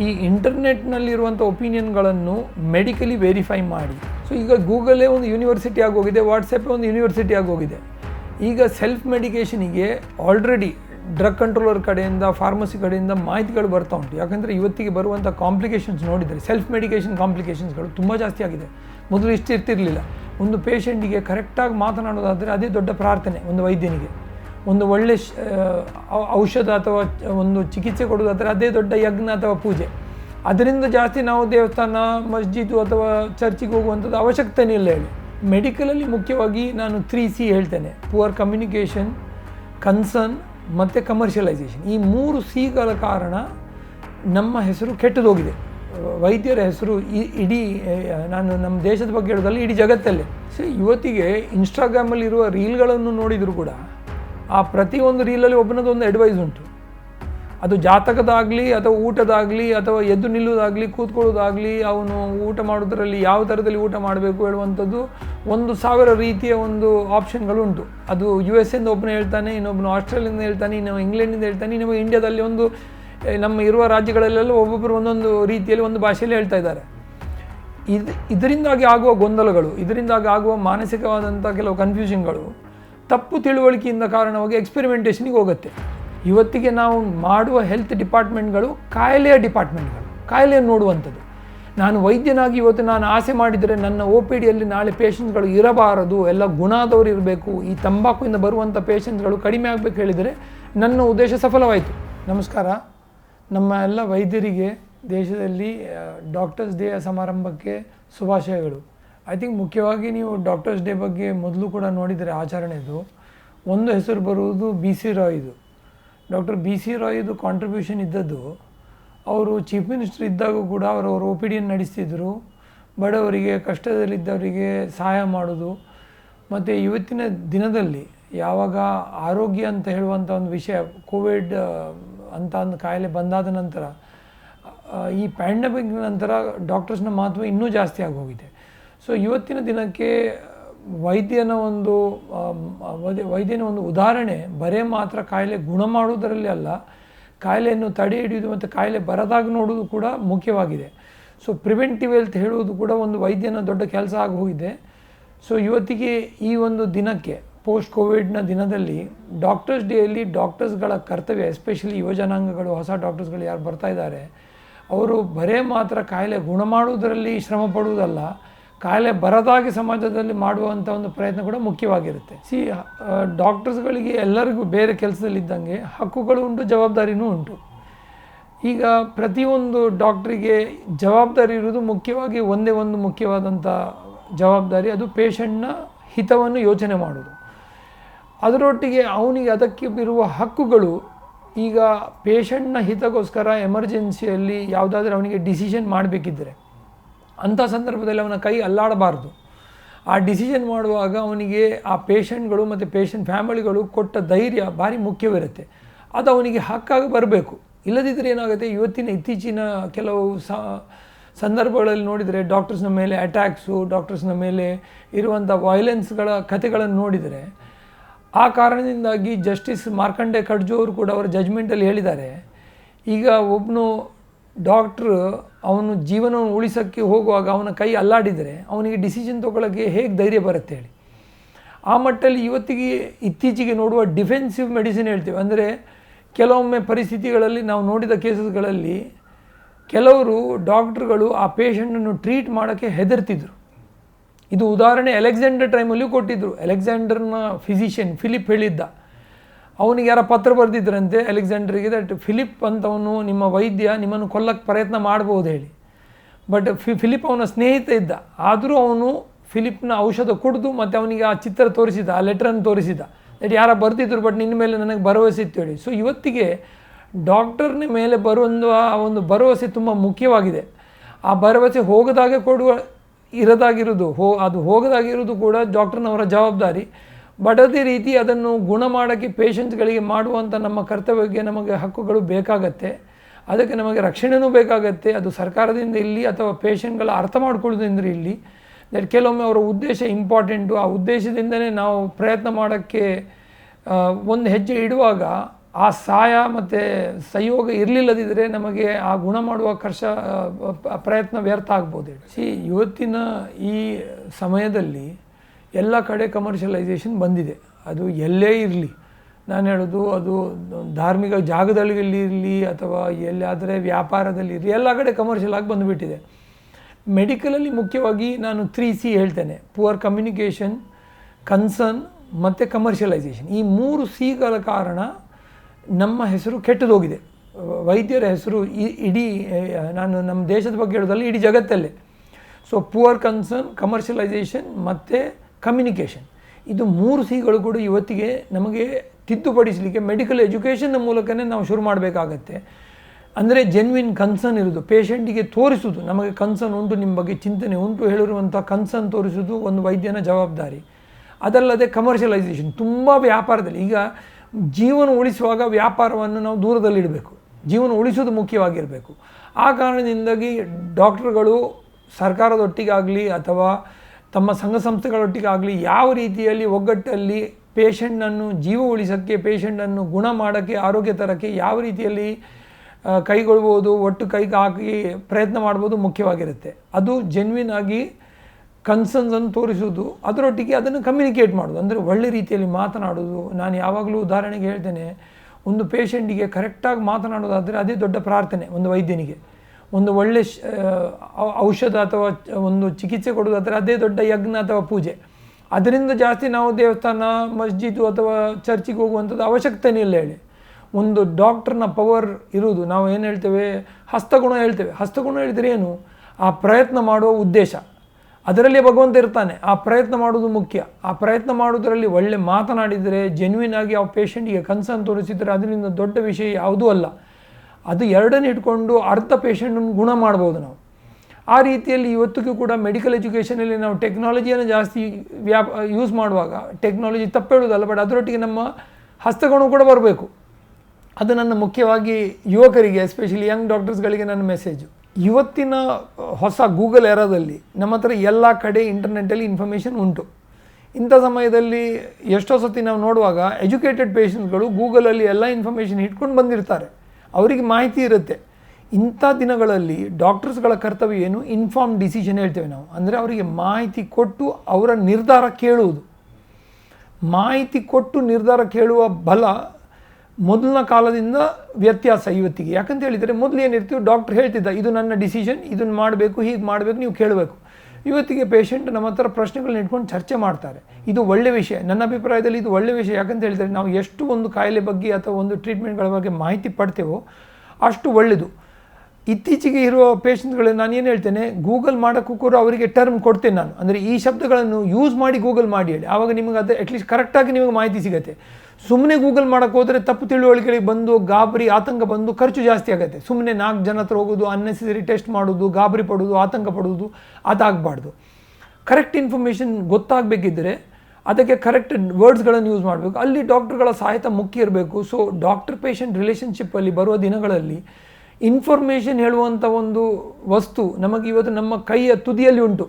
ಈ ಇಂಟರ್ನೆಟ್ನಲ್ಲಿರುವಂಥ ಒಪಿನಿಯನ್ಗಳನ್ನು ಮೆಡಿಕಲಿ ವೆರಿಫೈ ಮಾಡಿ. ಸೊ, ಈಗ ಗೂಗಲೇ ಒಂದು ಯೂನಿವರ್ಸಿಟಿ ಆಗೋಗಿದೆ ವಾಟ್ಸಪ್ಪೇ ಒಂದು ಯೂನಿವರ್ಸಿಟಿ ಆಗೋಗಿದೆ. ಈಗ ಸೆಲ್ಫ್ ಮೆಡಿಕೇಷನಿಗೆ ಆಲ್ರೆಡಿ ಡ್ರಗ್ ಕಂಟ್ರೋಲರ್ ಕಡೆಯಿಂದ, ಫಾರ್ಮಸಿ ಕಡೆಯಿಂದ ಮಾಹಿತಿಗಳು ಬರ್ತಾ ಉಂಟು. ಯಾಕಂದರೆ ಇವತ್ತಿಗೆ ಬರುವಂಥ ಕಾಂಪ್ಲಿಕೇಶನ್ಸ್ ನೋಡಿದರೆ, ಸೆಲ್ಫ್ ಮೆಡಿಕೇಷನ್ ಕಾಂಪ್ಲಿಕೇಷನ್ಸ್ಗಳು ತುಂಬ ಜಾಸ್ತಿ ಆಗಿದೆ. ಮೊದಲು ಇಷ್ಟು ಇರ್ತಿರಲಿಲ್ಲ ಒಂದು ಪೇಷಂಟಿಗೆ ಕರೆಕ್ಟಾಗಿ ಮಾತನಾಡೋದಾದರೆ ಅದೇ ದೊಡ್ಡ ಪ್ರಾರ್ಥನೆ ಒಂದು ವೈದ್ಯನಿಗೆ. ಒಂದು ಒಳ್ಳೆ ಔಷಧ ಅಥವಾ ಒಂದು ಚಿಕಿತ್ಸೆ ಕೊಡೋದಾದರೆ ಅದೇ ದೊಡ್ಡ ಯಜ್ಞ ಅಥವಾ ಪೂಜೆ. ಅದರಿಂದ ಜಾಸ್ತಿ ನಾವು ದೇವಸ್ಥಾನ, ಮಸ್ಜಿದು ಅಥವಾ ಚರ್ಚಿಗೆ ಹೋಗುವಂಥದ್ದು ಅವಶ್ಯಕತೆನೇ ಇಲ್ಲ ಹೇಳಿ ಮೆಡಿಕಲಲ್ಲಿ ಮುಖ್ಯವಾಗಿ ನಾನು ತ್ರೀ ಸಿ ಹೇಳ್ತೇನೆ. ಪುವರ್ ಕಮ್ಯುನಿಕೇಷನ್, ಕನ್ಸರ್ನ್ ಮತ್ತು ಕಮರ್ಷಿಯಲೈಸೇಷನ್. ಈ ಮೂರು ಸಿಗಳ ಕಾರಣ ನಮ್ಮ ಹೆಸರು ಕೆಟ್ಟದೋಗಿದೆ. ವೈದ್ಯರ ಹೆಸರು ಈ- ಇಡೀ ನಾನು ನಮ್ಮ ದೇಶದ ಬಗ್ಗೆ ಹೇಳೋದಲ್ಲ ಇಡೀ ಜಗತ್ತಲ್ಲೇ. ಸೊ, ಇವತ್ತಿಗೆ ಇನ್ಸ್ಟಾಗ್ರಾಮಲ್ಲಿರುವ ರೀಲ್ಗಳನ್ನು ನೋಡಿದರೂ ಕೂಡ ಆ ಪ್ರತಿಯೊಂದು ರೀಲಲ್ಲಿ ಒಬ್ಬನದೊಂದು ಅಡ್ವೈಸ್ ಉಂಟು. ಅದು ಜಾತಕದಾಗಲಿ ಅಥವಾ ಊಟದಾಗಲಿ ಅಥವಾ ಎದ್ದು ನಿಲ್ಲುವುದಾಗಲಿ ಕೂತ್ಕೊಳ್ಳೋದಾಗಲಿ ಅವನು ಊಟ ಮಾಡೋದರಲ್ಲಿ ಯಾವ ಥರದಲ್ಲಿ ಊಟ ಮಾಡಬೇಕು ಹೇಳುವಂಥದ್ದು ಒಂದು ಸಾವಿರ ರೀತಿಯ ಒಂದು ಆಪ್ಷನ್ಗಳು ಉಂಟು. ಅದು ಯು ಎಸ್ ಎಂದ ಒಬ್ಬನು ಹೇಳ್ತಾನೆ, ಇನ್ನೊಬ್ಬನು ಆಸ್ಟ್ರೇಲಿಯಿಂದ ಹೇಳ್ತಾನೆ ಇನ್ನೊಬ್ಬ ಇಂಗ್ಲೆಂಡಿಂದ ಹೇಳ್ತಾನೆ, ಇನ್ನೊಬ್ಬ ಇಂಡಿಯಾದಲ್ಲಿ ಒಂದು ನಮ್ಮ ಇರುವ ರಾಜ್ಯಗಳಲ್ಲೆಲ್ಲ ಒಬ್ಬೊಬ್ಬರು ಒಂದೊಂದು ರೀತಿಯಲ್ಲಿ ಒಂದು ಭಾಷೆಯಲ್ಲಿ ಹೇಳ್ತಾ ಇದ್ದಾರೆ. ಇದು, ಇದರಿಂದಾಗಿ ಆಗುವ ಗೊಂದಲಗಳು, ಇದರಿಂದಾಗಿ ಆಗುವ ಮಾನಸಿಕವಾದಂಥ ಕೆಲವು ಕನ್ಫ್ಯೂಷನ್ಗಳು ತಪ್ಪು ತಿಳುವಳಿಕೆಯಿಂದ ಕಾರಣವಾಗಿ ಎಕ್ಸ್ಪೆರಿಮೆಂಟೇಷನಿಗೆ ಹೋಗುತ್ತೆ. ಇವತ್ತಿಗೆ ನಾವು ಮಾಡುವ ಹೆಲ್ತ್ ಡಿಪಾರ್ಟ್ಮೆಂಟ್ಗಳು ಕಾಯಿಲೆಯ ಡಿಪಾರ್ಟ್ಮೆಂಟ್ಗಳು ಕಾಯಿಲೆಯನ್ನು ನೋಡುವಂಥದ್ದು. ನಾನು ವೈದ್ಯನಾಗಿ ಇವತ್ತು ನಾನು ಆಸೆ ಮಾಡಿದರೆ ನನ್ನ ಒ ಪಿ ಡಿಯಲ್ಲಿ ನಾಳೆ ಪೇಷಂಟ್ಗಳು ಇರಬಾರದು, ಎಲ್ಲ ಗುಣಾದವರು ಇರಬೇಕು, ಈ ತಂಬಾಕುವಿಂದ ಬರುವಂಥ ಪೇಷಂಟ್ಗಳು ಕಡಿಮೆ ಆಗಬೇಕು ಹೇಳಿದರೆ ನನ್ನ ಉದ್ದೇಶ ಸಫಲವಾಯಿತು. ನಮಸ್ಕಾರ. ನಮ್ಮ ಎಲ್ಲ ವೈದ್ಯರಿಗೆ ದೇಶದಲ್ಲಿ ಡಾಕ್ಟರ್ಸ್ ಡೇ ಸಮಾರಂಭಕ್ಕೆ ಶುಭಾಶಯಗಳು. ಐ ಥಿಂಕ್ ಮುಖ್ಯವಾಗಿ ನೀವು ಡಾಕ್ಟರ್ಸ್ ಡೇ ಬಗ್ಗೆ ಮೊದಲು ಕೂಡ ನೋಡಿದರೆ ಆಚರಣೆದು ಒಂದು ಹೆಸರು ಬರುವುದು ಬಿ ಸಿ ರಾಯ್ದು ಡಾಕ್ಟರ್ ಬಿ ಸಿ ರಾಯ್ದು ಕಾಂಟ್ರಿಬ್ಯೂಷನ್ ಇದ್ದದ್ದು. ಅವರು ಚೀಫ್ ಮಿನಿಸ್ಟರ್ ಇದ್ದಾಗ ಕೂಡ ಅವರು ಅವರು ಒ ಪಿ ಡಿಯನ್ನು ನಡೆಸ್ತಿದ್ರು. ಬಡವರಿಗೆ, ಕಷ್ಟದಲ್ಲಿದ್ದವರಿಗೆ ಸಹಾಯ ಮಾಡೋದು. ಮತ್ತು ಇವತ್ತಿನ ದಿನದಲ್ಲಿ ಯಾವಾಗ ಆರೋಗ್ಯ ಅಂತ ಹೇಳುವಂಥ ಒಂದು ವಿಷಯ ಕೋವಿಡ್ ಅಂತ ಒಂದು ಕಾಯಿಲೆ ಬಂದಾದ ನಂತರ ಈ ಪ್ಯಾಂಡಮಿಕ್ ನಂತರ ಡಾಕ್ಟರ್ಸ್ನ ಮಹತ್ವ ಇನ್ನೂ ಜಾಸ್ತಿ ಆಗೋಗಿದೆ. ಸೊ ಇವತ್ತಿನ ದಿನಕ್ಕೆ ವೈದ್ಯನ ಒಂದು ವೈದ್ಯನ ಒಂದು ಉದಾಹರಣೆ, ಬರೇ ಮಾತ್ರ ಕಾಯಿಲೆ ಗುಣ ಮಾಡುವುದರಲ್ಲಿ ಅಲ್ಲ, ಕಾಯಿಲೆಯನ್ನು ತಡೆ ಹಿಡಿಯುವುದು ಮತ್ತು ಕಾಯಿಲೆ ಬರದಾಗ ನೋಡುವುದು ಕೂಡ ಮುಖ್ಯವಾಗಿದೆ. ಸೊ ಪ್ರಿವೆಂಟಿವ್ ಹೆಲ್ತ್ ಹೇಳುವುದು ಕೂಡ ಒಂದು ವೈದ್ಯನ ದೊಡ್ಡ ಕೆಲಸ ಆಗಿ ಹೋಗಿದೆ. ಸೊ ಇವತ್ತಿಗೆ ಈ ಒಂದು ದಿನಕ್ಕೆ ಪೋಸ್ಟ್ ಕೋವಿಡ್ನ ದಿನದಲ್ಲಿ ಡಾಕ್ಟರ್ಸ್ ಡೇಯಲ್ಲಿ ಡಾಕ್ಟರ್ಸ್ಗಳ ಕರ್ತವ್ಯ ಎಸ್ಪೆಷಲಿ ಯುವಜನಾಂಗಗಳು ಹೊಸ ಡಾಕ್ಟರ್ಸ್ಗಳು ಯಾರು ಬರ್ತಾ ಇದ್ದಾರೆ, ಅವರು ಬರೇ ಮಾತ್ರ ಕಾಯಿಲೆ ಗುಣ ಮಾಡುವುದರಲ್ಲಿ ಶ್ರಮ ಪಡುವುದಲ್ಲ ಕಾಯಿಲೆ ಬರದಾಗಿ ಸಮಾಜದಲ್ಲಿ ಮಾಡುವಂಥ ಒಂದು ಪ್ರಯತ್ನ ಕೂಡ ಮುಖ್ಯವಾಗಿರುತ್ತೆ. ಸಿ ಡಾಕ್ಟರ್ಸ್ಗಳಿಗೆ ಎಲ್ಲರಿಗೂ ಬೇರೆ ಕೆಲಸದಲ್ಲಿ ಇದ್ದಂಗೆ ಹಕ್ಕುಗಳು ಉಂಟು, ಜವಾಬ್ದಾರಿನೂ ಉಂಟು. ಈಗ ಪ್ರತಿಯೊಂದು ಡಾಕ್ಟ್ರಿಗೆ ಜವಾಬ್ದಾರಿ ಇರುವುದು ಮುಖ್ಯವಾಗಿ ಒಂದೇ ಒಂದು ಮುಖ್ಯವಾದಂಥ ಜವಾಬ್ದಾರಿ, ಅದು ಪೇಷಂಟ್ನ ಹಿತವನ್ನು ಯೋಚನೆ ಮಾಡೋದು ಅದರೊಟ್ಟಿಗೆ ಅವನಿಗೆ ಅದಕ್ಕೆ ಇರುವ ಹಕ್ಕುಗಳು ಈಗ ಪೇಷಂಟ್ನ ಹಿತಕ್ಕೋಸ್ಕರ ಎಮರ್ಜೆನ್ಸಿಯಲ್ಲಿ ಯಾವುದಾದ್ರೂ ಅವನಿಗೆ ಡಿಸಿಷನ್ ಮಾಡಬೇಕಿದ್ದರೆ ಅಂಥ ಸಂದರ್ಭದಲ್ಲಿ ಅವನ ಕೈ ಅಲ್ಲಾಡಬಾರ್ದು. ಆ ಡಿಸಿಷನ್ ಮಾಡುವಾಗ ಅವನಿಗೆ ಆ ಪೇಷಂಟ್ಗಳು ಮತ್ತು ಪೇಷಂಟ್ ಫ್ಯಾಮಿಲಿಗಳು ಕೊಟ್ಟ ಧೈರ್ಯ ಭಾರಿ ಮುಖ್ಯವಿರುತ್ತೆ. ಅದು ಅವನಿಗೆ ಹಕ್ಕಾಗಿ ಬರಬೇಕು. ಇಲ್ಲದಿದ್ದರೆ ಏನಾಗುತ್ತೆ? ಇವತ್ತಿನ ಇತ್ತೀಚಿನ ಕೆಲವು ಸಂದರ್ಭಗಳಲ್ಲಿ ನೋಡಿದರೆ ಡಾಕ್ಟರ್ಸ್ನ ಮೇಲೆ ಅಟ್ಯಾಕ್ಸು, ಡಾಕ್ಟರ್ಸ್ನ ಮೇಲೆ ಇರುವಂಥ ವೈಲೆನ್ಸ್ಗಳ ಕಥೆಗಳನ್ನು ನೋಡಿದರೆ, ಆ ಕಾರಣದಿಂದಾಗಿ ಜಸ್ಟಿಸ್ ಮಾರ್ಕಂಡೆ ಖಡ್ಜು ಅವರು ಕೂಡ ಅವರ ಜಜ್ಮೆಂಟಲ್ಲಿ ಹೇಳಿದ್ದಾರೆ. ಈಗ ಒಬ್ಬನು ಡಾಕ್ಟ್ರು ಅವನು ಜೀವನವನ್ನು ಉಳಿಸೋಕ್ಕೆ ಹೋಗುವಾಗ ಅವನ ಕೈ ಅಲ್ಲಾಡಿದರೆ ಅವನಿಗೆ ಡಿಸಿಷನ್ ತೊಗೊಳ್ಳೋಕ್ಕೆ ಹೇಗೆ ಧೈರ್ಯ ಬರುತ್ತೆ ಹೇಳಿ. ಆ ಮಟ್ಟಲ್ಲಿ ಇವತ್ತಿಗೆ ಇತ್ತೀಚೆಗೆ ನೋಡುವ ಡಿಫೆನ್ಸಿವ್ ಮೆಡಿಸಿನ್ ಹೇಳ್ತೀವಿ. ಅಂದರೆ ಕೆಲವೊಮ್ಮೆ ಪರಿಸ್ಥಿತಿಗಳಲ್ಲಿ ನಾವು ನೋಡಿದ ಕೇಸಸ್ಗಳಲ್ಲಿ ಕೆಲವರು ಡಾಕ್ಟ್ರುಗಳು ಆ ಪೇಷಂಟನ್ನು ಟ್ರೀಟ್ ಮಾಡೋಕ್ಕೆ ಹೆದರ್ತಿದ್ರು. ಇದು ಉದಾಹರಣೆ ಅಲೆಕ್ಸಾಂಡರ್ ಟೈಮಲ್ಲಿಯೂ ಕೊಟ್ಟಿದ್ದರು ಅಲೆಕ್ಸಾಂಡರ್ನ ಫಿಸಿಷಿಯನ್ ಫಿಲಿಪ್ ಹೇಳಿದ್ದ. ಅವನಿಗೆ ಯಾರ ಪತ್ರ ಬರೆದಿದ್ರಂತೆ ಅಲೆಕ್ಸಾಂಡ್ರಿಗೆ, ದಟ್ ಫಿಲಿಪ್ ಅಂತವನು ನಿಮ್ಮ ವೈದ್ಯ, ನಿಮ್ಮನ್ನು ಕೊಲ್ಲಕ್ಕೆ ಪ್ರಯತ್ನ ಮಾಡ್ಬೋದು ಹೇಳಿ. ಬಟ್ ಫಿ, ಫಿಲಿಪ್ ಅವನ ಸ್ನೇಹಿತ ಇದ್ದ. ಆದರೂ ಅವನು ಫಿಲಿಪ್ನ ಔಷಧ ಕುಡಿದು ಮತ್ತು ಅವನಿಗೆ ಆ ಚಿತ್ರ ತೋರಿಸಿದ, ಆ ಲೆಟ್ರನ್ನು ತೋರಿಸಿದ. ದಟ್ ಯಾರ ಬರ್ತಿದ್ರು, ಬಟ್ ನಿನ್ನ ಮೇಲೆ ನನಗೆ ಭರವಸೆ ಇತ್ತು ಹೇಳಿ. ಸೊ ಇವತ್ತಿಗೆ ಡಾಕ್ಟರ್ನ ಮೇಲೆ ಬರುವಂಥ ಆ ಒಂದು ಭರವಸೆ ತುಂಬ ಮುಖ್ಯವಾಗಿದೆ. ಆ ಭರವಸೆ ಹೋಗದಾಗೆ ಕೊಡುವ ಇರದಾಗಿರೋದು ಹೋ, ಅದು ಹೋಗದಾಗಿರೋದು ಕೂಡ ಡಾಕ್ಟರ್ನವರ ಜವಾಬ್ದಾರಿ. ಬಟ್ ಅದೇ ರೀತಿ ಅದನ್ನು ಗುಣ ಮಾಡೋಕ್ಕೆ ಪೇಷಂಟ್ಸ್ಗಳಿಗೆ ಮಾಡುವಂಥ ನಮ್ಮ ಕರ್ತವ್ಯಕ್ಕೆ ನಮಗೆ ಹಕ್ಕುಗಳು ಬೇಕಾಗತ್ತೆ. ಅದಕ್ಕೆ ನಮಗೆ ರಕ್ಷಣೆಯೂ ಬೇಕಾಗತ್ತೆ. ಅದು ಸರ್ಕಾರದಿಂದ ಇಲ್ಲಿ ಅಥವಾ ಪೇಷಂಟ್ಗಳ ಅರ್ಥ ಮಾಡ್ಕೊಳ್ಳೋದ್ರಿಂದ ಇಲ್ಲಿ. ದಟ್ ಕೆಲವೊಮ್ಮೆ ಅವರ ಉದ್ದೇಶ ಇಂಪಾರ್ಟೆಂಟು ಆ ಉದ್ದೇಶದಿಂದನೇ ನಾವು ಪ್ರಯತ್ನ ಮಾಡೋಕ್ಕೆ ಒಂದು ಹೆಜ್ಜೆ ಇಡುವಾಗ ಆ ಸಹಾಯ ಮತ್ತು ಸಹಯೋಗ ಇರಲಿಲ್ಲದಿದ್ದರೆ ನಮಗೆ ಆ ಗುಣ ಮಾಡುವ ಕರ್ಷ ಪ್ರಯತ್ನ ವ್ಯರ್ಥ ಆಗ್ಬೋದು ಸಿ, ಇವತ್ತಿನ ಈ ಸಮಯದಲ್ಲಿ ಎಲ್ಲ ಕಡೆ ಕಮರ್ಷಿಯಲೈಸೇಷನ್ ಬಂದಿದೆ. ಅದು ಎಲ್ಲೇ ಇರಲಿ. ನಾನು ಹೇಳೋದು ಅದು ಧಾರ್ಮಿಕ ಜಾಗದಲ್ಲಿ ಇರಲಿ ಅಥವಾ ಎಲ್ಲಾದರೆ ವ್ಯಾಪಾರದಲ್ಲಿ ಇರಲಿ, ಎಲ್ಲ ಕಡೆ ಕಮರ್ಷಿಯಲ್ ಆಗಿ ಬಂದುಬಿಟ್ಟಿದೆ. ಮೆಡಿಕಲಲ್ಲಿ ಮುಖ್ಯವಾಗಿ ನಾನು ತ್ರೀ ಸಿ ಹೇಳ್ತೇನೆ. ಪುವರ್ ಕಮ್ಯುನಿಕೇಷನ್ ಕನ್ಸರ್ನ್ ಮತ್ತು ಕಮರ್ಷಿಯಲೈಸೇಷನ್ ಈ ಮೂರು ಸಿಗಳ ಕಾರಣ ನಮ್ಮ ಹೆಸರು ಕೆಟ್ಟದೋಗಿದೆ. ವೈದ್ಯರ ಹೆಸರು ಇಡೀ ನಾನು ನಮ್ಮ ದೇಶದ ಬಗ್ಗೆ ಹೇಳೋದಲ್ಲ ಇಡೀ ಜಗತ್ತಲ್ಲೇ. ಸೊ ಪುವರ್ ಕನ್ಸರ್ನ್ ಕಮರ್ಷಿಯಲೈಸೇಷನ್ ಮತ್ತು ಕಮ್ಯುನಿಕೇಷನ್ ಇದು ಮೂರು ಸಿಗಳು ಕೂಡ ಇವತ್ತಿಗೆ ನಮಗೆ ತಿದ್ದುಪಡಿಸಲಿಕ್ಕೆ ಮೆಡಿಕಲ್ ಎಜುಕೇಷನ್ನ ಮೂಲಕನೇ ನಾವು ಶುರು ಮಾಡಬೇಕಾಗತ್ತೆ. ಅಂದರೆ ಜೆನ್ವಿನ್ ಕನ್ಸರ್ನ್ ಇರೋದು ಪೇಷಂಟಿಗೆ ತೋರಿಸೋದು, ನಮಗೆ ಕನ್ಸರ್ನ್ ಉಂಟು ನಿಮ್ಮ ಬಗ್ಗೆ ಚಿಂತನೆ ಉಂಟು ಹೇಳಿರುವಂಥ ಕನ್ಸರ್ನ್ ತೋರಿಸೋದು ಒಂದು ವೈದ್ಯನ ಜವಾಬ್ದಾರಿ. ಅದಲ್ಲದೆ ಕಮರ್ಷಿಯಲೈಸೇಷನ್ ತುಂಬ ವ್ಯಾಪಾರದಲ್ಲಿ, ಈಗ ಜೀವನ ಉಳಿಸುವಾಗ ವ್ಯಾಪಾರವನ್ನು ನಾವು ದೂರದಲ್ಲಿಡಬೇಕು ಜೀವನ ಉಳಿಸೋದು ಮುಖ್ಯವಾಗಿರಬೇಕು. ಆ ಕಾರಣದಿಂದಾಗಿ ಡಾಕ್ಟ್ರುಗಳು ಸರ್ಕಾರದೊಟ್ಟಿಗಾಗಲಿ ಅಥವಾ ತಮ್ಮ ಸಂಘ ಸಂಸ್ಥೆಗಳೊಟ್ಟಿಗಾಗಲಿ ಯಾವ ರೀತಿಯಲ್ಲಿ ಒಗ್ಗಟ್ಟಲ್ಲಿ ಪೇಷಂಟನ್ನು ಜೀವ ಉಳಿಸೋಕ್ಕೆ ಪೇಷಂಟನ್ನು ಗುಣ ಮಾಡೋಕ್ಕೆ, ಆರೋಗ್ಯ ತರೋಕ್ಕೆ ಯಾವ ರೀತಿಯಲ್ಲಿ ಕೈಗೊಳ್ಬೋದು, ಒಟ್ಟು ಕೈಗೆ ಹಾಕಿ ಪ್ರಯತ್ನ ಮಾಡ್ಬೋದು ಮುಖ್ಯವಾಗಿರುತ್ತೆ. ಅದು ಜೆನ್ವಿನ್ ಆಗಿ ಕನ್ಸನ್ಸನ್ನು ತೋರಿಸೋದು ಅದರೊಟ್ಟಿಗೆ ಅದನ್ನು ಕಮ್ಯುನಿಕೇಟ್ ಮಾಡೋದು ಅಂದರೆ ಒಳ್ಳೆ ರೀತಿಯಲ್ಲಿ ಮಾತನಾಡೋದು ನಾನು ಯಾವಾಗಲೂ ಉದಾಹರಣೆಗೆ ಹೇಳ್ತೇನೆ, ಒಂದು ಪೇಷಂಟಿಗೆ ಕರೆಕ್ಟಾಗಿ ಮಾತನಾಡೋದಾದರೆ ಅದೇ ದೊಡ್ಡ ಪ್ರಾರ್ಥನೆ ಒಂದು ವೈದ್ಯನಿಗೆ. ಒಂದು ಒಳ್ಳೆ ಔಷಧ ಅಥವಾ ಒಂದು ಚಿಕಿತ್ಸೆ ಕೊಡೋದಾದರೆ ಅದೇ ದೊಡ್ಡ ಯಜ್ಞ ಅಥವಾ ಪೂಜೆ. ಅದರಿಂದ ಜಾಸ್ತಿ ನಾವು ದೇವಸ್ಥಾನ, ಮಸ್ಜಿದು ಅಥವಾ ಚರ್ಚಿಗೆ ಹೋಗುವಂಥದ್ದು ಅವಶ್ಯಕತೆನೇ ಇಲ್ಲ ಹೇಳಿ. ಒಂದು ಡಾಕ್ಟ್ರನ್ನ ಪವರ್ ಇರುವುದು, ನಾವು ಏನು ಹೇಳ್ತೇವೆ? ಹಸ್ತಗುಣ ಹೇಳ್ತೇವೆ. ಹಸ್ತಗುಣ ಹೇಳಿದರೆ ಏನು? ಆ ಪ್ರಯತ್ನ ಮಾಡುವ ಉದ್ದೇಶ. ಅದರಲ್ಲಿ ಭಗವಂತ ಇರ್ತಾನೆ. ಆ ಪ್ರಯತ್ನ ಮಾಡೋದು ಮುಖ್ಯ. ಆ ಪ್ರಯತ್ನ ಮಾಡೋದರಲ್ಲಿ ಒಳ್ಳೆ ಮಾತನಾಡಿದರೆ ಜೆನ್ವಿನ್ ಆಗಿ ಆ ಪೇಷಂಟಿಗೆ ಕನ್ಸರ್ನ್ ತೋರಿಸಿದರೆ, ಅದರಿಂದ ದೊಡ್ಡ ವಿಷಯ ಯಾವುದೂ ಅಲ್ಲ. ಅದು ಎರಡನ್ನು ಇಟ್ಕೊಂಡು ಅರ್ಧ ಪೇಷಂಟನ್ನು ಗುಣ ಮಾಡ್ಬೋದು ನಾವು. ಆ ರೀತಿಯಲ್ಲಿ ಇವತ್ತಿಗೂ ಕೂಡ ಮೆಡಿಕಲ್ ಎಜುಕೇಷನಲ್ಲಿ ನಾವು ಟೆಕ್ನಾಲಜಿಯನ್ನು ಜಾಸ್ತಿ ವ್ಯಾಪ ಯೂಸ್ ಮಾಡುವಾಗ ಟೆಕ್ನಾಲಜಿ ತಪ್ಪೇಳೋದಲ್ಲ ಬಟ್ ಅದರೊಟ್ಟಿಗೆ ನಮ್ಮ ಹಸ್ತಗುಣ ಕೂಡ ಬರಬೇಕು. ಅದು ನನ್ನ ಮುಖ್ಯವಾಗಿ ಯುವಕರಿಗೆ ಎಸ್ಪೆಷಲಿ ಯಂಗ್ ಡಾಕ್ಟರ್ಸ್ಗಳಿಗೆ ನನ್ನ ಮೆಸೇಜು ಇವತ್ತಿನ ಹೊಸ ಗೂಗಲ್ ಎರದಲ್ಲಿ ನಮ್ಮ ಹತ್ರ ಎಲ್ಲ ಕಡೆ ಇಂಟರ್ನೆಟ್ಟಲ್ಲಿ ಇನ್ಫಾರ್ಮೇಷನ್ ಉಂಟು. ಇಂಥ ಸಮಯದಲ್ಲಿ ಎಷ್ಟೋ ಸತಿ ನಾವು ನೋಡುವಾಗ ಎಜುಕೇಟೆಡ್ ಪೇಷಂಟ್ಗಳು ಗೂಗಲಲ್ಲಿ ಎಲ್ಲ ಇನ್ಫಾರ್ಮೇಷನ್ ಇಟ್ಕೊಂಡು ಬಂದಿರ್ತಾರೆ. ಅವರಿಗೆ ಮಾಹಿತಿ ಇರುತ್ತೆ. ಇಂಥ ದಿನಗಳಲ್ಲಿ ಡಾಕ್ಟರ್ಸ್ಗಳ ಕರ್ತವ್ಯ ಏನು? ಇನ್ಫಾರ್ಮ್ ಡಿಸಿಷನ್ ಹೇಳ್ತೇವೆ ನಾವು. ಅಂದರೆ ಅವರಿಗೆ ಮಾಹಿತಿ ಕೊಟ್ಟು ಅವರ ನಿರ್ಧಾರ ಕೇಳುವುದು. ಮಾಹಿತಿ ಕೊಟ್ಟು ನಿರ್ಧಾರ ಕೇಳುವ ಬಲ ಮೊದಲಿನ ಕಾಲದಿಂದ ವ್ಯತ್ಯಾಸ ಇವತ್ತಿಗೆ. ಯಾಕಂತ ಹೇಳಿದರೆ ಮೊದಲು ಏನಿರ್ತೀವಿ ಡಾಕ್ಟರ್ ಹೇಳ್ತಿದ್ದ, ಇದು ನನ್ನ ಡಿಸಿಷನ್ ಇದನ್ನು ಮಾಡಬೇಕು, ಹೀಗೆ ಮಾಡಬೇಕು, ನೀವು ಕೇಳಬೇಕು. ಇವತ್ತಿಗೆ ಪೇಷಂಟ್ ನಮ್ಮ ಹತ್ರ ಪ್ರಶ್ನೆಗಳನ್ನ ಇಟ್ಕೊಂಡು ಚರ್ಚೆ ಮಾಡ್ತಾರೆ. ಇದು ಒಳ್ಳೆ ವಿಷಯ. ನನ್ನ ಅಭಿಪ್ರಾಯದಲ್ಲಿ ಇದು ಒಳ್ಳೆ ವಿಷಯ. ಯಾಕಂತ ಹೇಳಿದರೆ ನಾವು ಎಷ್ಟು ಒಂದು ಕಾಯಿಲೆ ಬಗ್ಗೆ ಅಥವಾ ಒಂದು ಟ್ರೀಟ್ಮೆಂಟ್ಗಳ ಬಗ್ಗೆ ಮಾಹಿತಿ ಪಡ್ತೇವೋ ಅಷ್ಟು ಒಳ್ಳೆಯದು ಇತ್ತೀಚೆಗೆ ಇರುವ ಪೇಷಂಟ್ಗಳು ನಾನು ಏನು ಹೇಳ್ತೇನೆ ಗೂಗಲ್ ಮಾಡೋಕ್ಕೂ ಕೂಡ ಅವರಿಗೆ ಟರ್ಮ್ ಕೊಡ್ತೇನೆ ನಾನು. ಅಂದರೆ ಈ ಶಬ್ದಗಳನ್ನು ಯೂಸ್ ಮಾಡಿ ಗೂಗಲ್ ಮಾಡಿ ಹೇಳಿ. ಆವಾಗ ನಿಮಗೆ ಅದು ಅಟ್ಲೀಸ್ಟ್ ಕರೆಕ್ಟಾಗಿ ನಿಮಗೆ ಮಾಹಿತಿ ಸಿಗುತ್ತೆ. ಸುಮ್ಮನೆ ಗೂಗಲ್ ಮಾಡೋಕ್ಕೆ ಹೋದರೆ ತಪ್ಪು ತಿಳುವಳಿಕೆಗಳಿಗೆ ಬಂದು, ಗಾಬರಿ, ಆತಂಕ ಬಂದು ಖರ್ಚು ಜಾಸ್ತಿ ಆಗುತ್ತೆ. ಸುಮ್ಮನೆ ನಾಲ್ಕು ಜನ ಹತ್ರ ಹೋಗೋದು ಅನ್ನೆಸರಿ ಟೆಸ್ಟ್ ಮಾಡೋದು, ಗಾಬರಿ ಪಡೋದು, ಆತಂಕ ಪಡೋದು, ಅದಾಗಬಾರ್ದು. ಕರೆಕ್ಟ್ ಇನ್ಫಾರ್ಮೇಷನ್ ಗೊತ್ತಾಗಬೇಕಿದ್ದರೆ ಅದಕ್ಕೆ ಕರೆಕ್ಟ್ ವರ್ಡ್ಸ್ಗಳನ್ನು ಯೂಸ್ ಮಾಡಬೇಕು. ಅಲ್ಲಿ ಡಾಕ್ಟ್ರುಗಳ ಸಹಾಯತ ಮುಖ್ಯ ಇರಬೇಕು. ಸೊ ಡಾಕ್ಟರ್ ಪೇಷಂಟ್ ರಿಲೇಷನ್ಶಿಪ್ಪಲ್ಲಿ ಬರುವ ದಿನಗಳಲ್ಲಿ ಇನ್ಫಾರ್ಮೇಷನ್ ಹೇಳುವಂಥ ಒಂದು ವಸ್ತು ನಮಗೆ ಇವತ್ತು ನಮ್ಮ ಕೈಯ ತುದಿಯಲ್ಲಿ ಉಂಟು.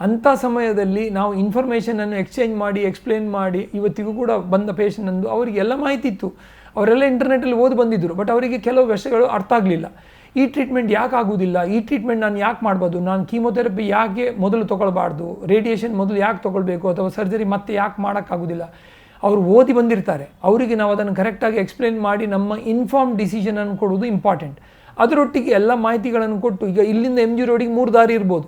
ಅಂಥ ಸಮಯದಲ್ಲಿ ನಾವು ಇನ್ಫಾರ್ಮೇಷನನ್ನು ಎಕ್ಸ್ಚೇಂಜ್ ಮಾಡಿ ಎಕ್ಸ್ಪ್ಲೇನ್ ಮಾಡಿ, ಇವತ್ತಿಗೂ ಕೂಡ ಬಂದ ಪೇಷಂಟಂದು ಅವರಿಗೆ ಎಲ್ಲ ಮಾಹಿತಿ ಇತ್ತು ಅವರೆಲ್ಲ ಇಂಟರ್ನೆಟಲ್ಲಿ ಓದಿ ಬಂದಿದ್ದರು ಬಟ್ ಅವರಿಗೆ ಕೆಲವು ವಿಷಯಗಳು ಅರ್ಥ ಆಗಲಿಲ್ಲ. ಈ ಟ್ರೀಟ್ಮೆಂಟ್ ಯಾಕೆ ಆಗೋದಿಲ್ಲ? ಈ ಟ್ರೀಟ್ಮೆಂಟ್ ನಾನು ಯಾಕೆ ಮಾಡ್ಬೋದು? ನಾನು ಕೀಮೊಥೆರಪಿ ಯಾಕೆ ಮೊದಲು ತೊಗೊಳ್ಬಾರ್ದು? ರೇಡಿಯೇಷನ್ ಮೊದಲು ಯಾಕೆ ತೊಗೊಳ್ಬೇಕು? ಅಥವಾ ಸರ್ಜರಿ ಮತ್ತೆ ಯಾಕೆ ಮಾಡೋಕ್ಕಾಗೋದಿಲ್ಲ? ಅವರು ಓದಿ ಬಂದಿರ್ತಾರೆ. ಅವರಿಗೆ ನಾವು ಅದನ್ನು ಕರೆಕ್ಟಾಗಿ ಎಕ್ಸ್ಪ್ಲೇನ್ ಮಾಡಿ ನಮ್ಮ ಇನ್ಫಾರ್ಮ್ ಡಿಸಿಷನನ್ನು ಕೊಡುವುದು ಇಂಪಾರ್ಟೆಂಟ್ ಅದರೊಟ್ಟಿಗೆ ಎಲ್ಲ ಮಾಹಿತಿಗಳನ್ನು ಕೊಟ್ಟು, ಈಗ ಇಲ್ಲಿಂದ ಎಂ ಜಿ ರೋಡಿಗೆ ಮೂರು ದಾರಿ ಇರ್ಬೋದು.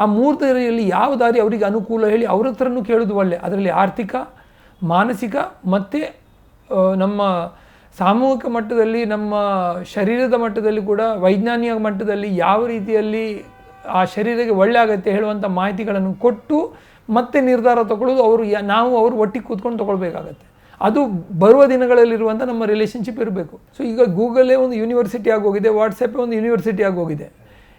ಆ ಮೂರು ದಾರಿಯಲ್ಲಿ ಯಾವ ದಾರಿ ಅವರಿಗೆ ಅನುಕೂಲ ಹೇಳಿ ಅವ್ರ ಹತ್ರನೂ ಕೇಳೋದು ಒಳ್ಳೆ. ಅದರಲ್ಲಿ ಆರ್ಥಿಕ, ಮಾನಸಿಕ ಮತ್ತು ನಮ್ಮ ಸಾಮೂಹಿಕ ಮಟ್ಟದಲ್ಲಿ, ನಮ್ಮ ಶರೀರದ ಮಟ್ಟದಲ್ಲಿ ಕೂಡ, ವೈಜ್ಞಾನಿಕ ಮಟ್ಟದಲ್ಲಿ ಯಾವ ರೀತಿಯಲ್ಲಿ ಆ ಶರೀರಕ್ಕೆ ಒಳ್ಳೆ ಆಗುತ್ತೆ ಹೇಳುವಂಥ ಮಾಹಿತಿಗಳನ್ನು ಕೊಟ್ಟು ಮತ್ತೆ ನಿರ್ಧಾರ ತಗೊಳ್ಳೋದು ಅವರು ನಾವು ಅವರು ಒಟ್ಟಿಗೆ ಕೂತ್ಕೊಂಡು ತೊಗೊಳ್ಬೇಕಾಗತ್ತೆ. ಅದು ಬರುವ ದಿನಗಳಲ್ಲಿರುವಂಥ ನಮ್ಮ ರಿಲೇಷನ್ಶಿಪ್ ಇರಬೇಕು. ಸೊ ಈಗ ಗೂಗಲೇ ಒಂದು ಯೂನಿವರ್ಸಿಟಿ ಆಗೋಗಿದೆ ವಾಟ್ಸಪ್ಪೇ ಒಂದು ಯೂನಿವರ್ಸಿಟಿ ಆಗೋಗಿದೆ.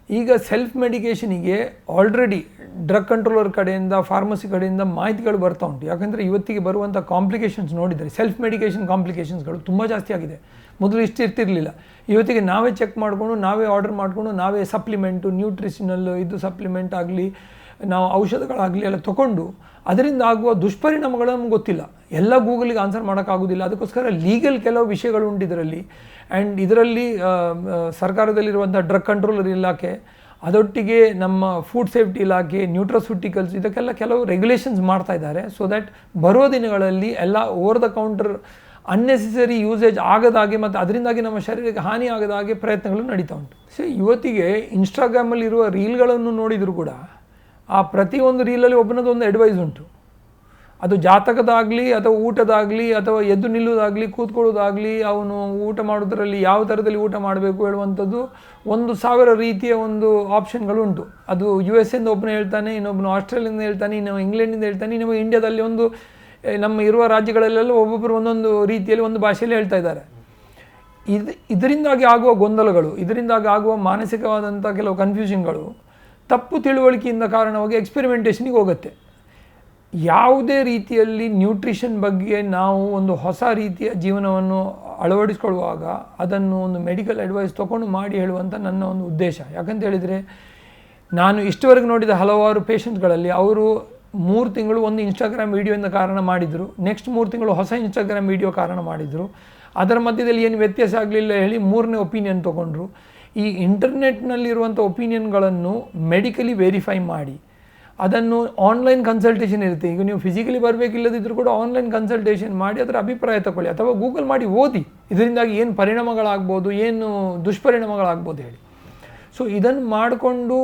ಈಗ ಸೆಲ್ಫ್ ಮೆಡಿಕೇಷನಿಗೆ ಆಲ್ರೆಡಿ ಡ್ರಗ್ ಕಂಟ್ರೋಲರ್ ಕಡೆಯಿಂದ ಫಾರ್ಮಸಿ ಕಡೆಯಿಂದ ಮಾಹಿತಿಗಳು ಬರ್ತಾ ಉಂಟು. ಯಾಕಂದರೆ ಇವತ್ತಿಗೆ ಬರುವಂಥ ಕಾಂಪ್ಲಿಕೇಶನ್ಸ್ ನೋಡಿದರೆ ಸೆಲ್ಫ್ ಮೆಡಿಕೇಷನ್ ಕಾಂಪ್ಲಿಕೇಶನ್ಸ್ಗಳು ತುಂಬ ಜಾಸ್ತಿ ಆಗಿದೆ. ಮೊದಲು ಇಷ್ಟು ಇರ್ತಿರಲಿಲ್ಲ. ಇವತ್ತಿಗೆ ನಾವೇ ಚೆಕ್ ಮಾಡಿಕೊಂಡು, ನಾವೇ ಆರ್ಡರ್ ಮಾಡಿಕೊಂಡು, ನಾವೇ ಸಪ್ಲಿಮೆಂಟು ನ್ಯೂಟ್ರಿಷನಲ್ ಇದು ಸಪ್ಲಿಮೆಂಟ್ ಆಗಲಿ ನಾವು ಔಷಧಗಳಾಗಲಿ ಎಲ್ಲ ತಗೊಂಡು ಅದರಿಂದ ಆಗುವ ದುಷ್ಪರಿಣಾಮಗಳು ನಮ್ಗೆ ಗೊತ್ತಿಲ್ಲ. ಎಲ್ಲ ಗೂಗಲಿಗೆ ಆನ್ಸರ್ ಮಾಡೋಕ್ಕಾಗೋದಿಲ್ಲ. ಅದಕ್ಕೋಸ್ಕರ ಲೀಗಲ್ ಕೆಲವು ವಿಷಯಗಳು ಉಂಟು ಇದರಲ್ಲಿ. ಆ್ಯಂಡ್ ಇದರಲ್ಲಿ ಸರ್ಕಾರದಲ್ಲಿರುವಂಥ ಡ್ರಗ್ ಕಂಟ್ರೋಲರ್ ಇಲಾಖೆ, ಅದೊಟ್ಟಿಗೆ ನಮ್ಮ ಫುಡ್ ಸೇಫ್ಟಿ ಇಲಾಖೆ ನ್ಯೂಟ್ರಸ್ಯೂಟಿಕಲ್ಸ್ ಇದಕ್ಕೆಲ್ಲ ಕೆಲವು ರೆಗ್ಯುಲೇಷನ್ಸ್ ಮಾಡ್ತಾ ಇದ್ದಾರೆ. ಸೊ ದ್ಯಾಟ್ ಬರೋ ದಿನಗಳಲ್ಲಿ ಎಲ್ಲ over the counter unnecessary usage ಆಗದಾಗೆ ಮತ್ತು ಅದರಿಂದಾಗಿ ನಮ್ಮ ಶರೀರಕ್ಕೆ ಹಾನಿ ಆಗದ ಹಾಗೆ ಪ್ರಯತ್ನಗಳು ನಡೀತಾ ಉಂಟು. ಸೊ ಇವತ್ತಿಗೆ ಇನ್ಸ್ಟಾಗ್ರಾಮಲ್ಲಿರುವ ರೀಲ್ಗಳನ್ನು ನೋಡಿದರೂ ಕೂಡ ಆ ಪ್ರತಿಯೊಂದು ರೀಲಲ್ಲಿ ಒಬ್ಬನದು ಒಂದು ಅಡ್ವೈಸ್ ಉಂಟು. ಅದು ಜಾತಕದಾಗಲಿ ಅಥವಾ ಊಟದಾಗಲಿ ಅಥವಾ ಎದ್ದು ನಿಲ್ಲುವುದಾಗಲಿ ಕೂತ್ಕೊಳ್ಳೋದಾಗಲಿ ಅವನು ಊಟ ಮಾಡೋದರಲ್ಲಿ ಯಾವ ಥರದಲ್ಲಿ ಊಟ ಮಾಡಬೇಕು ಹೇಳುವಂಥದ್ದು ಒಂದು ಸಾವಿರ ರೀತಿಯ ಒಂದು ಆಪ್ಷನ್ಗಳು ಉಂಟು. ಅದು ಯು ಎಸ್ ಎಂದ ಒಬ್ಬನು ಹೇಳ್ತಾನೆ, ಇನ್ನೊಬ್ಬನು ಆಸ್ಟ್ರೇಲಿಯಿಂದ ಹೇಳ್ತಾನೆ, ಇನ್ನೊಬ್ಬ ಇಂಗ್ಲೆಂಡಿಂದ ಹೇಳ್ತಾನೆ, ಇನ್ನೊಬ್ಬ ಇಂಡಿಯಾದಲ್ಲಿ ಒಂದು ನಮ್ಮ ಇರುವ ರಾಜ್ಯಗಳಲ್ಲೆಲ್ಲ ಒಬ್ಬೊಬ್ಬರು ಒಂದೊಂದು ರೀತಿಯಲ್ಲಿ ಒಂದು ಭಾಷೆಯಲ್ಲಿ ಹೇಳ್ತಾ ಇದ್ದಾರೆ. ಇದು, ಇದರಿಂದಾಗಿ ಆಗುವ ಗೊಂದಲಗಳು, ಇದರಿಂದಾಗಿ ಆಗುವ ಮಾನಸಿಕವಾದಂಥ ಕೆಲವು ಕನ್ಫ್ಯೂಷನ್ಗಳು ತಪ್ಪು ತಿಳುವಳಿಕೆಯಿಂದ ಕಾರಣವಾಗಿ ಎಕ್ಸ್ಪೆರಿಮೆಂಟೇಷನಿಗೆ ಹೋಗುತ್ತೆ. ಯಾವುದೇ ರೀತಿಯಲ್ಲಿ ನ್ಯೂಟ್ರಿಷನ್ ಬಗ್ಗೆ ನಾವು ಒಂದು ಹೊಸ ರೀತಿಯ ಜೀವನವನ್ನು ಅಳವಡಿಸ್ಕೊಳ್ಳುವಾಗ ಅದನ್ನು ಒಂದು ಮೆಡಿಕಲ್ ಅಡ್ವೈಸ್ ತೊಗೊಂಡು ಮಾಡಿ ಹೇಳುವಂಥ ನನ್ನ ಒಂದು ಉದ್ದೇಶ. ಯಾಕಂತ ಹೇಳಿದರೆ, ನಾನು ಇಷ್ಟವರೆಗೆ ನೋಡಿದ ಹಲವಾರು ಪೇಷಂಟ್ಗಳಲ್ಲಿ ಅವರು ಮೂರು ತಿಂಗಳು ಒಂದು ಇನ್ಸ್ಟಾಗ್ರಾಮ್ ವೀಡಿಯೋಯಿಂದ ಕಾರಣ ಮಾಡಿದರು. ನೆಕ್ಸ್ಟ್ ಮೂರು ತಿಂಗಳು ಹೊಸ ಇನ್ಸ್ಟಾಗ್ರಾಮ್ ವೀಡಿಯೋ ಕಾರಣ ಮಾಡಿದರು. ಅದರ ಮಧ್ಯದಲ್ಲಿ ಏನು ವ್ಯತ್ಯಾಸ ಆಗಲಿಲ್ಲ ಹೇಳಿ ಮೂರನೇ ಒಪಿನಿಯನ್ ತೊಗೊಂಡ್ರು. ಈ ಇಂಟರ್ನೆಟ್ನಲ್ಲಿರುವಂಥ ಒಪಿನಿಯನ್ಗಳನ್ನು ಮೆಡಿಕಲಿ ವೆರಿಫೈ ಮಾಡಿ. ಅದನ್ನು ಆನ್ಲೈನ್ ಕನ್ಸಲ್ಟೇಷನ್ ಇರುತ್ತೆ. ಈಗ ನೀವು ಫಿಸಿಕಲಿ ಬರಬೇಕಿಲ್ಲದಿದ್ದರೂ ಕೂಡ ಆನ್ಲೈನ್ ಕನ್ಸಲ್ಟೇಷನ್ ಮಾಡಿ ಅದರ ಅಭಿಪ್ರಾಯ ತಗೊಳ್ಳಿ. ಅಥವಾ ಗೂಗಲ್ ಮಾಡಿ ಓದಿ. ಇದರಿಂದಾಗಿ ಏನು ಪರಿಣಾಮಗಳಾಗ್ಬೋದು, ಏನು ದುಷ್ಪರಿಣಾಮಗಳಾಗ್ಬೋದು ಹೇಳಿ. ಸೊ ಇದನ್ನು ಮಾಡಿಕೊಂಡು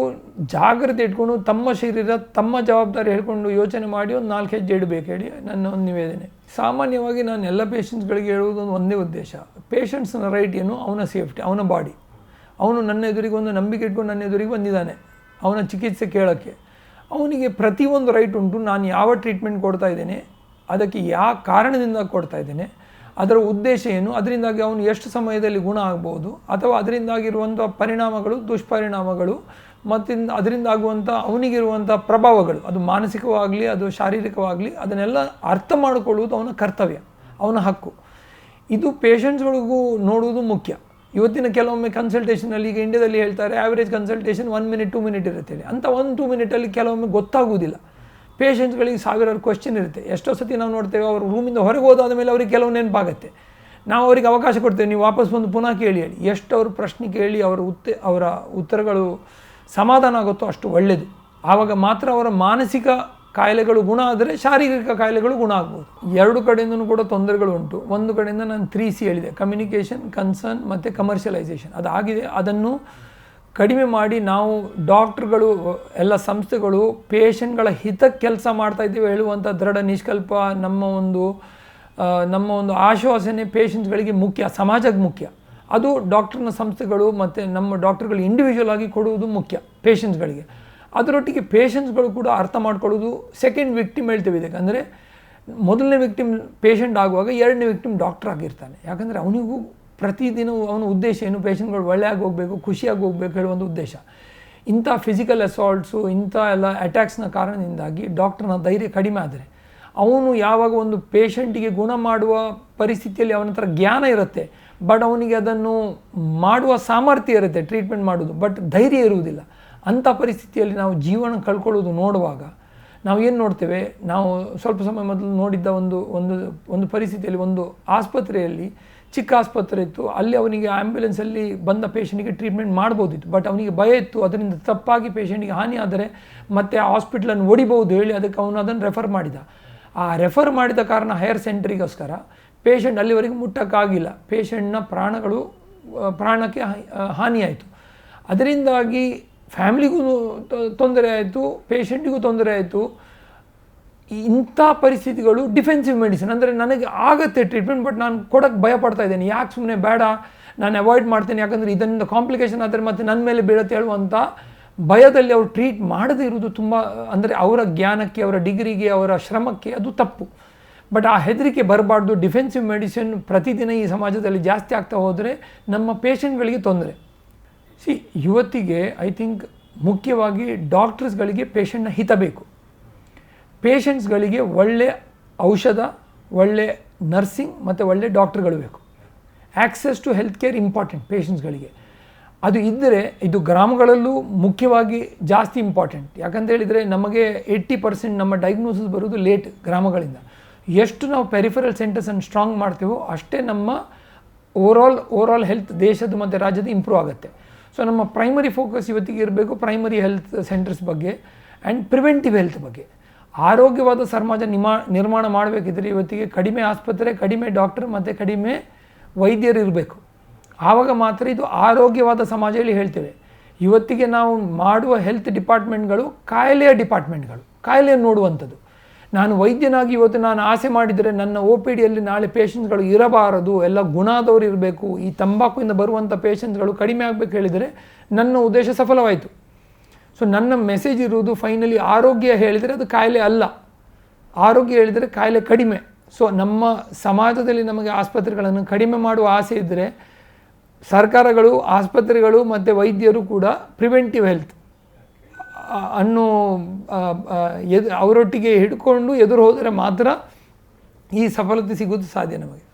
ಜಾಗ್ರತೆ ಇಟ್ಕೊಂಡು ತಮ್ಮ ಶರೀರ, ತಮ್ಮ ಜವಾಬ್ದಾರಿ ಹೇಳ್ಕೊಂಡು ಯೋಚನೆ ಮಾಡಿ ಒಂದು ನಾಲ್ಕು ಹೆಜ್ಜೆ ಇಡಬೇಕು ಹೇಳಿ ನನ್ನ ಒಂದು ನಿವೇದನೆ. ಸಾಮಾನ್ಯವಾಗಿ ನಾನು ಎಲ್ಲ ಪೇಷಂಟ್ಸ್ಗಳಿಗೆ ಹೇಳುವುದು ಒಂದು, ಒಂದೇ ಉದ್ದೇಶ. ಪೇಷಂಟ್ಸ್ನ ರೈಟ್ ಏನು, ಅವನ ಸೇಫ್ಟಿ ಅವನ ಬಾಡಿ ಅವನು ನನ್ನ ಎದುರಿಗೆ ಒಂದು ನಂಬಿಕೆ ಇಟ್ಕೊಂಡು ನನ್ನ ಎದುರಿಗೆ ಬಂದಿದ್ದಾನೆ, ಅವನ ಚಿಕಿತ್ಸೆ ಕೇಳೋಕ್ಕೆ. ಅವನಿಗೆ ಪ್ರತಿಯೊಂದು ರೈಟ್ ಉಂಟು, ನಾನು ಯಾವ ಟ್ರೀಟ್ಮೆಂಟ್ ಕೊಡ್ತಾ ಇದ್ದೇನೆ, ಅದಕ್ಕೆ ಯಾವ ಕಾರಣದಿಂದ ಕೊಡ್ತಾ ಇದ್ದೇನೆ, ಅದರ ಉದ್ದೇಶ ಏನು, ಅದರಿಂದಾಗಿ ಅವನು ಎಷ್ಟು ಸಮಯದಲ್ಲಿ ಗುಣ ಆಗ್ಬೋದು, ಅಥವಾ ಅದರಿಂದಾಗಿರುವಂಥ ಪರಿಣಾಮಗಳು, ದುಷ್ಪರಿಣಾಮಗಳು ಮತ್ತು ಅದರಿಂದ ಆಗುವಂಥ ಅವನಿಗಿರುವಂಥ ಪ್ರಭಾವಗಳು, ಅದು ಮಾನಸಿಕವಾಗಲಿ, ಅದು ಶಾರೀರಿಕವಾಗಲಿ, ಅದನ್ನೆಲ್ಲ ಅರ್ಥ ಮಾಡಿಕೊಳ್ಳುವುದು ಅವನ ಕರ್ತವ್ಯ, ಅವನ ಹಕ್ಕು. ಇದು ಪೇಷಂಟ್ಸ್ಗಳಿಗೂ ನೋಡುವುದು ಮುಖ್ಯ. ಇವತ್ತಿನ ಕೆಲವೊಮ್ಮೆ ಕನ್ಸಲ್ಟೇಷನಲ್ಲಿ ಈಗ ಇಂಡಿಯಾದಲ್ಲಿ ಹೇಳ್ತಾರೆ average consultation one minute two minute ಇರುತ್ತೆ ಅಂತ ಒನ್ ಟು ಮಿನಿಟಲ್ಲಿ ಕೆಲವೊಮ್ಮೆ ಗೊತ್ತಾಗೋದಿಲ್ಲ ಪೇಷೆಂಟ್ಸ್ಗಳಿಗೆ ಸಾವಿರಾರು ಕ್ವಶನ್ ಇರುತ್ತೆ. ಎಷ್ಟೋ ಸತಿ ನಾವು ನೋಡ್ತೇವೆ, ಅವರು ರೂಮಿಂದ ಹೊರಗೆ ಹೋದಾದ ಮೇಲೆ ಅವರಿಗೆ ಕೆಲವು ನೆನಪಾಗುತ್ತೆ. ನಾವು ಅವರಿಗೆ ಅವಕಾಶ ಕೊಡ್ತೇವೆ, ನೀವು ವಾಪಸ್ ಬಂದು ಪುನಃ ಕೇಳಿ ಹೇಳಿ. ಎಷ್ಟು ಅವರು ಪ್ರಶ್ನೆ ಕೇಳಿ ಅವರ ಉತ್ತ, ಅವರ ಉತ್ತರಗಳು ಸಮಾಧಾನ ಆಗುತ್ತೋ ಅಷ್ಟು ಒಳ್ಳೆಯದು ಆವಾಗ ಮಾತ್ರ ಅವರ ಮಾನಸಿಕ ಕಾಯಿಲೆಗಳು ಗುಣ ಆದರೆ ಶಾರೀರಿಕ ಕಾಯಿಲೆಗಳು ಗುಣ ಆಗ್ಬೋದು. ಎರಡು ಕಡೆಯಿಂದನೂ ಕೂಡ ತೊಂದರೆಗಳು ಉಂಟು. ಒಂದು ಕಡೆಯಿಂದ ನಾನು ತ್ರೀ ಸಿ ಹೇಳಿದೆ. ಕಮ್ಯುನಿಕೇಷನ್ ಕನ್ಸರ್ನ್ ಮತ್ತು ಕಮರ್ಷಿಯಲೈಸೇಷನ್ ಅದಾಗಿದೆ. ಅದನ್ನು ಕಡಿಮೆ ಮಾಡಿ ನಾವು ಡಾಕ್ಟ್ರುಗಳು, ಎಲ್ಲ ಸಂಸ್ಥೆಗಳು, ಪೇಷಂಟ್ಗಳ ಹಿತ ಕೆಲಸ ಮಾಡ್ತಾ ಇದ್ದೀವಿ ಹೇಳುವಂಥ ದೃಢ ನಿಷ್ಕಲ್ಪ ನಮ್ಮ ಒಂದು ನಮ್ಮ ಒಂದು ಆಶ್ವಾಸನೆ ಪೇಷಂಟ್ಸ್ಗಳಿಗೆ ಮುಖ್ಯ, ಸಮಾಜಕ್ಕೆ ಮುಖ್ಯ. ಅದು ಡಾಕ್ಟರ್ನ ಸಂಸ್ಥೆಗಳು ಮತ್ತು ನಮ್ಮ ಡಾಕ್ಟ್ರುಗಳು ಇಂಡಿವಿಜುವಲ್ ಆಗಿ ಕೊಡುವುದು ಮುಖ್ಯ, ಪೇಷಂಟ್ಸ್ಗಳಿಗೆ. ಅದರೊಟ್ಟಿಗೆ ಪೇಷಂಟ್ಸ್ಗಳು ಕೂಡ ಅರ್ಥ ಮಾಡ್ಕೊಳ್ಳೋದು ಸೆಕೆಂಡ್ ವಿಕ್ಟಿಮ್ ಹೇಳ್ತೇವೆ ಇದಕ್ಕೆ. ಮೊದಲನೇ ವಿಕ್ಟಿಮ್ ಪೇಷಂಟ್ ಆಗುವಾಗ ಎರಡನೇ ವಿಕ್ಟಿಮ್ ಡಾಕ್ಟರ್ ಆಗಿರ್ತಾನೆ. ಯಾಕಂದರೆ ಅವನಿಗೂ ಪ್ರತಿದಿನವೂ ಅವನ ಉದ್ದೇಶ ಏನು? ಪೇಷಂಟ್ಗಳು ಒಳ್ಳೆಯಾಗಿ ಹೋಗಬೇಕು, ಖುಷಿಯಾಗಿ ಹೋಗಬೇಕು ಒಂದು ಉದ್ದೇಶ. ಇಂಥ ಫಿಸಿಕಲ್ ಅಸಾಲ್ಟ್ಸು ಇಂಥ ಎಲ್ಲ ಅಟ್ಯಾಕ್ಸ್ನ ಕಾರಣದಿಂದಾಗಿ ಡಾಕ್ಟರ್ನ ಧೈರ್ಯ ಕಡಿಮೆ ಆದರೆ ಅವನು ಯಾವಾಗ ಒಂದು ಪೇಷಂಟಿಗೆ ಗುಣ ಮಾಡುವ ಪರಿಸ್ಥಿತಿಯಲ್ಲಿ ಅವನ ಹತ್ರ ಜ್ಞಾನ ಇರುತ್ತೆ ಬಟ್ ಅವನಿಗೆ ಅದನ್ನು ಮಾಡುವ ಸಾಮರ್ಥ್ಯ ಇರುತ್ತೆ ಟ್ರೀಟ್ಮೆಂಟ್ ಮಾಡೋದು ಬಟ್ ಧೈರ್ಯ ಇರುವುದಿಲ್ಲ. ಅಂಥ ಪರಿಸ್ಥಿತಿಯಲ್ಲಿ ನಾವು ಜೀವನ ಕಳ್ಕೊಳ್ಳೋದು ನೋಡುವಾಗ ನಾವು ಏನು ನೋಡ್ತೇವೆ? ನಾವು ಸ್ವಲ್ಪ ಸಮಯ ಮೊದಲು ನೋಡಿದ್ದ ಒಂದು ಒಂದು ಒಂದು ಪರಿಸ್ಥಿತಿಯಲ್ಲಿ ಒಂದು ಆಸ್ಪತ್ರೆಯಲ್ಲಿ ಚಿಕ್ಕ ಆಸ್ಪತ್ರೆ ಇತ್ತು. ಅಲ್ಲಿ ಅವನಿಗೆ ಆ್ಯಂಬ್ಯುಲೆನ್ಸಲ್ಲಿ ಬಂದ ಪೇಷಂಟಿಗೆ ಟ್ರೀಟ್ಮೆಂಟ್ ಮಾಡ್ಬೋದಿತ್ತು. ಬಟ್ ಅವನಿಗೆ ಭಯ ಇತ್ತು. ಅದರಿಂದ ತಪ್ಪಾಗಿ ಪೇಷಂಟಿಗೆ ಹಾನಿ ಆದರೆ ಮತ್ತೆ ಹಾಸ್ಪಿಟ್ಲನ್ನು ಒಡಿಬೋದು ಹೇಳಿ ಅದಕ್ಕೆ ಅವನು ಅದನ್ನು ರೆಫರ್ ಮಾಡಿದ. ಆ ರೆಫರ್ ಮಾಡಿದ ಕಾರಣ ಹೈಯರ್ ಸೆಂಟ್ರಿಗೋಸ್ಕರ ಪೇಷಂಟ್ ಅಲ್ಲಿವರೆಗೆ ಮುಟ್ಟಕ್ಕಾಗಿಲ್ಲ. ಪೇಷಂಟ್ನ ಪ್ರಾಣಗಳು ಪ್ರಾಣಕ್ಕೆ ಹಾನಿಯಾಯಿತು. ಅದರಿಂದಾಗಿ ಫ್ಯಾಮ್ಲಿಗೂ ತೊಂದರೆ ಆಯಿತು ಪೇಷಂಟಿಗೂ ತೊಂದರೆ ಆಯಿತು. ಇಂಥ ಪರಿಸ್ಥಿತಿಗಳು ಡಿಫೆನ್ಸಿವ್ ಮೆಡಿಸಿನ್ ಅಂದರೆ ನನಗೆ ಆಗುತ್ತೆ ಟ್ರೀಟ್ಮೆಂಟ್ ಬಟ್ ನಾನು ಕೊಡೋಕ್ಕೆ ಭಯ ಪಡ್ತಾ ಇದ್ದೇನೆ. ಯಾಕೆ ಸುಮ್ಮನೆ ಬೇಡ? ನಾನು ಅವಾಯ್ಡ್ ಮಾಡ್ತೇನೆ. ಯಾಕಂದರೆ ಇದರಿಂದ ಕಾಂಪ್ಲಿಕೇಶನ್ ಆದರೆ ಮತ್ತೆ ನನ್ನ ಮೇಲೆ ಬೀಳುತ್ತೆ ಹೇಳುವಂಥ ಭಯದಲ್ಲಿ ಅವರು ಟ್ರೀಟ್ ಮಾಡದೇ ಇರುವುದು ತುಂಬ, ಅಂದರೆ ಅವರ ಜ್ಞಾನಕ್ಕೆ, ಅವರ ಡಿಗ್ರಿಗೆ ಅವರ ಶ್ರಮಕ್ಕೆ ಅದು ತಪ್ಪು. ಬಟ್ ಆ ಹೆದರಿಕೆ ಬರಬಾರ್ದು. ಡಿಫೆನ್ಸಿವ್ ಮೆಡಿಸಿನ್ ಪ್ರತಿದಿನ ಈ ಸಮಾಜದಲ್ಲಿ ಜಾಸ್ತಿ ಆಗ್ತಾ ಹೋದರೆ ನಮ್ಮ ಪೇಷಂಟ್ಗಳಿಗೆ ತೊಂದರೆ. ಸಿ ಇವತ್ತಿಗೆ ಐ ಥಿಂಕ್ ಮುಖ್ಯವಾಗಿ ಡಾಕ್ಟರ್ಸ್ಗಳಿಗೆ ಪೇಷಂಟ್ನ ಹಿತ ಬೇಕು. ಪೇಷಂಟ್ಸ್ಗಳಿಗೆ ಒಳ್ಳೆ ಔಷಧ, ಒಳ್ಳೆ ನರ್ಸಿಂಗ್ ಮತ್ತು ಒಳ್ಳೆ ಡಾಕ್ಟರ್ಗಳು ಬೇಕು. Access to health care important ಪೇಷಂಟ್ಸ್ಗಳಿಗೆ ಅದು ಇದ್ದರೆ ಇದು ಗ್ರಾಮಗಳಲ್ಲೂ ಮುಖ್ಯವಾಗಿ ಜಾಸ್ತಿ ಇಂಪಾರ್ಟೆಂಟ್ ಯಾಕಂತ ಹೇಳಿದರೆ ನಮಗೆ ಏಯ್ಟಿ ಪರ್ಸೆಂಟ್ ನಮ್ಮ ಡಯಾಗ್ನೋಸಿಸ್ ಬರೋದು ಲೇಟ್ ಗ್ರಾಮಗಳಿಂದ. ಎಷ್ಟು ನಾವು ಪೆರಿಫರಲ್ ಸೆಂಟರ್ಸನ್ನು ಸ್ಟ್ರಾಂಗ್ ಮಾಡ್ತೀವೋ ಅಷ್ಟೇ ನಮ್ಮ ಓವರಾಲ್ ಆಲ್ ಹೆಲ್ತ್ ದೇಶದ ಮತ್ತು ರಾಜ್ಯದ ಇಂಪ್ರೂವ್ ಆಗುತ್ತೆ. ಸೊ ನಮ್ಮ ಪ್ರೈಮರಿ ಫೋಕಸ್ ಇವತ್ತಿಗೆ ಇರಬೇಕು ಪ್ರೈಮರಿ ಹೆಲ್ತ್ ಸೆಂಟರ್ಸ್ ಬಗ್ಗೆ ಆ್ಯಂಡ್ ಪ್ರಿವೆಂಟಿವ್ ಹೆಲ್ತ್ ಬಗ್ಗೆ. ಆರೋಗ್ಯವಾದ ಸಮಾಜ ನಿಮಾ, ನಿರ್ಮಾಣ ಮಾಡಬೇಕಿದ್ರೆ ಇವತ್ತಿಗೆ ಕಡಿಮೆ ಆಸ್ಪತ್ರೆ, ಕಡಿಮೆ ಡಾಕ್ಟರ್ ಮತ್ತು ಕಡಿಮೆ ವೈದ್ಯರು ಇರಬೇಕು. ಆವಾಗ ಮಾತ್ರ ಇದು ಆರೋಗ್ಯವಾದ ಸಮಾಜ ಹೇಳಿ ಹೇಳ್ತೇವೆ. ಇವತ್ತಿಗೆ ನಾವು ಮಾಡುವ ಹೆಲ್ತ್ ಡಿಪಾರ್ಟ್ಮೆಂಟ್ಗಳು ಕಾಯಿಲೆಯ ಡಿಪಾರ್ಟ್ಮೆಂಟ್ಗಳು ಕಾಯಿಲೆಯನ್ನು ನೋಡುವಂಥದ್ದು. ನಾನು ವೈದ್ಯನಾಗಿ ಇವತ್ತು ನಾನು ಆಸೆ ಮಾಡಿದರೆ ನನ್ನ ಒ ಪಿ ಡಿಯಲ್ಲಿ ನಾಳೆ ಪೇಷಂಟ್ಸ್ಗಳು ಇರಬಾರದು, ಎಲ್ಲ ಗುಣಾದವರು ಇರಬೇಕು, ಈ ತಂಬಾಕುವಿಂದ ಬರುವಂಥ ಪೇಷಂಟ್ಸ್ಗಳು ಕಡಿಮೆ ಆಗಬೇಕು ಹೇಳಿದರೆ ನನ್ನ ಉದ್ದೇಶ ಸಫಲವಾಯಿತು. ಸೊ ನನ್ನ ಮೆಸೇಜ್ ಇರುವುದು ಫೈನಲಿ ಆರೋಗ್ಯ ಹೇಳಿದರೆ ಅದು ಕಾಯಿಲೆ ಅಲ್ಲ. ಆರೋಗ್ಯ ಹೇಳಿದರೆ ಕಾಯಿಲೆ ಕಡಿಮೆ. ಸೊ ನಮ್ಮ ಸಮಾಜದಲ್ಲಿ ನಮಗೆ ಆಸ್ಪತ್ರೆಗಳನ್ನು ಕಡಿಮೆ ಮಾಡುವ ಆಸೆ ಇದ್ದರೆ ಸರ್ಕಾರಗಳು, ಆಸ್ಪತ್ರೆಗಳು ಮತ್ತು ವೈದ್ಯರು ಕೂಡ ಪ್ರಿವೆಂಟಿವ್ ಹೆಲ್ತ್ ಅನ್ನು ಎದು ಅವರೊಟ್ಟಿಗೆ ಹಿಡ್ಕೊಂಡು ಎದುರು ಹೋದರೆ ಮಾತ್ರ ಈ ಸಫಲತೆ ಸಿಗೋದು ಸಾಧ್ಯ ನಮಗೆ.